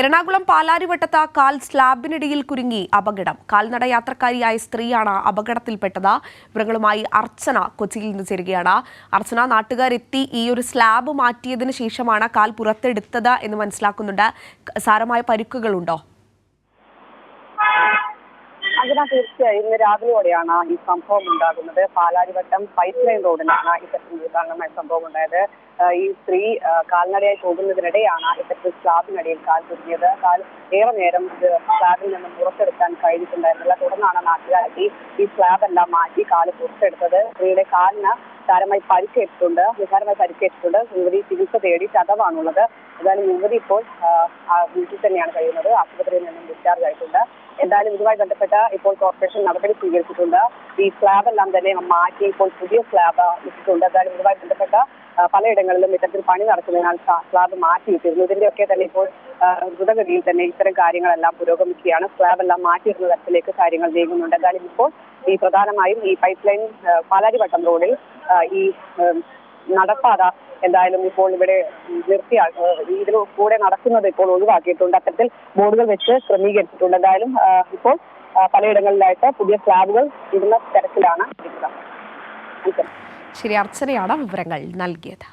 എറണാകുളം പാലാരിവട്ടത്ത് കാൽ സ്ലാബിനിടയിൽ കുരുങ്ങി അപകടം. കാൽനട യാത്രക്കാരിയായ സ്ത്രീയാണ് അപകടത്തിൽപ്പെട്ടത്. വിവരങ്ങളുമായി അർച്ചന കൊച്ചിയിൽ നിന്ന് ചേരുകയാണ്. അർച്ചന നാട്ടുകാരെത്തി ഈ ഒരു സ്ലാബ് മാറ്റിയതിനു ശേഷമാണ് കാൽ പുറത്തെടുത്തത് എന്ന് മനസ്സിലാക്കുന്നുണ്ട്. സാരമായ പരിക്കുകളുണ്ടോ? അതിനാ തീർച്ചയായും. ഇന്ന് രാവിലെയോടെയാണ് ഈ സംഭവം ഉണ്ടാകുന്നത്. പാലാരിവട്ടം പൈപ്പ് ലൈൻ റോഡിലാണ് ഇത്തരത്തിൽ ദാരുണമായ സംഭവം ഉണ്ടായത്. ഈ സ്ത്രീ കാൽനടയായി പോകുന്നതിനിടെയാണ് ഇത്തരത്തിൽ സ്ലാബിനടിയിൽ കാൽ തുടങ്ങിയത് കാൽ ഏറെ നേരം സ്ലാബിൽ നിന്നും പുറത്തെടുക്കാൻ കഴിഞ്ഞിട്ടുണ്ടായിരുന്നില്ല. തുടർന്നാണ് നാട്ടുകാരെത്തി ഈ സ്ലാബ് എല്ലാം മാറ്റി കാൽ പുറത്തെടുത്തത്. സ്ത്രീയുടെ കാലിന് സാരമായി പരിക്കേറ്റിട്ടുണ്ട്. നിസാരമായി പരിക്കേറ്റിട്ടുണ്ട്. യുവതി ചികിത്സ തേടി ചതവാണുള്ളത് എന്തായാലും യുവതി ഇപ്പോൾ വീട്ടിൽ തന്നെയാണ് കഴിയുന്നത്. ആശുപത്രിയിൽ നിന്നും ഡിസ്ചാർജ് ആയിട്ടുണ്ട്. എന്തായാലും ഇതുമായി ബന്ധപ്പെട്ട ഇപ്പോൾ കോർപ്പറേഷൻ നടപടി സ്വീകരിച്ചിട്ടുണ്ട്. ഈ സ്ലാബ് എല്ലാം തന്നെ മാറ്റി ഇപ്പോൾ പുതിയ സ്ലാബ് ഇട്ടിട്ടുണ്ട്. എന്തായാലും ഇതുമായി ബന്ധപ്പെട്ട പലയിടങ്ങളിലും ഇത്തരത്തിൽ പണി നടക്കുന്നതിനാൽ സ്ലാ- സ്ലാബ് മാറ്റിയിട്ടിരുന്നു ഇതിന്റെയൊക്കെ തന്നെ ഇപ്പോൾ ദ്രുതഗതിയിൽ തന്നെ ഇത്തരം കാര്യങ്ങളെല്ലാം പുരോഗമിക്കുകയാണ്. സ്ലാബ് എല്ലാം മാറ്റിയിരുന്ന തരത്തിലേക്ക് കാര്യങ്ങൾ നീങ്ങുന്നുണ്ട്. എന്തായാലും ഇപ്പോൾ ഈ പ്രധാനമായും ഈ പൈപ്പ് ലൈൻ പാലാരിവട്ടം റോഡിൽ ഈ നടപ്പാത എന്തായാലും ഇപ്പോൾ ഇവിടെ നിർത്തി ഇതിന് കൂടെ നടക്കുന്നത് ഇപ്പോൾ ഒഴിവാക്കിയിട്ടുണ്ട്. അത്തരത്തിൽ ബോർഡുകൾ വെച്ച് ക്രമീകരിച്ചിട്ടുണ്ട്. എന്തായാലും ഇപ്പോൾ പലയിടങ്ങളിലായിട്ട് പുതിയ സ്ലാബുകൾ ഇടുന്ന തരത്തിലാണ് ശരി അർച്ചനയാണ് വിവരങ്ങൾ നൽകിയത്.